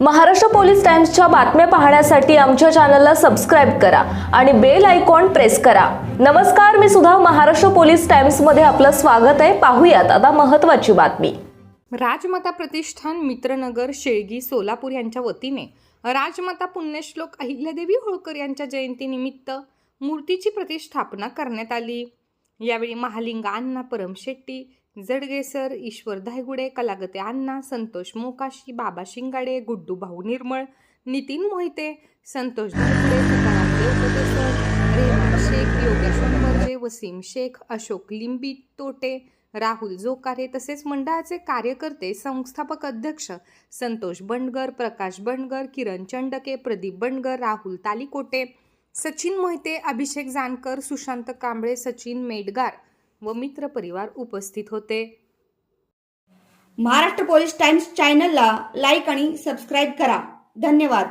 Maharashtra police टाइम्सच्या बातम्या पाहण्यासाठी आमच्या चॅनलला सबस्क्राईब करा आणि बेल आयकॉन प्रेस करा. नमस्कार मी सुद्धा महाराष्ट्र पोलीस टाइम्समध्ये आपलं स्वागत आहे. पाहूयात आता महत्त्वाची बातमी. राजमाता प्रतिष्ठान मित्रनगर शेळगी सोलापूर यांच्या वतीने राजमाता पुण्यश्लोक अहिल्यादेवी होळकर यांच्या जयंतीनिमित्त मूर्तीची प्रतिष्ठापना करण्यात आली. यावेळी महालिंग अण्णा परम शेट्टी जडगेसर ईश्वर धायगुडे कलागते अण्णा संतोष मोकाशी बाबा शिंगाडे गुड्डू भाऊ निर्मळ नितीन मोहिते संतोष धायगुडे तुकाराम देवकोटेसर रेहमान शेख योगेश्वर वर्जे वसीम शेख अशोक लिंबी तोटे राहुल जोकारे तसेच मंडळाचे कार्यकर्ते संस्थापक अध्यक्ष संतोष बंडगर प्रकाश बंडगर किरण चंडके प्रदीप बंडगर राहुल तालीकोटे सचिन मोहिते अभिषेक जानकर सुशांत कांबळे सचिन मेडगार व मित्र परिवार उपस्थित होते. महाराष्ट्र पोलीस टाइम्स चॅनलला लाईक आणि सबस्क्राईब करा. धन्यवाद.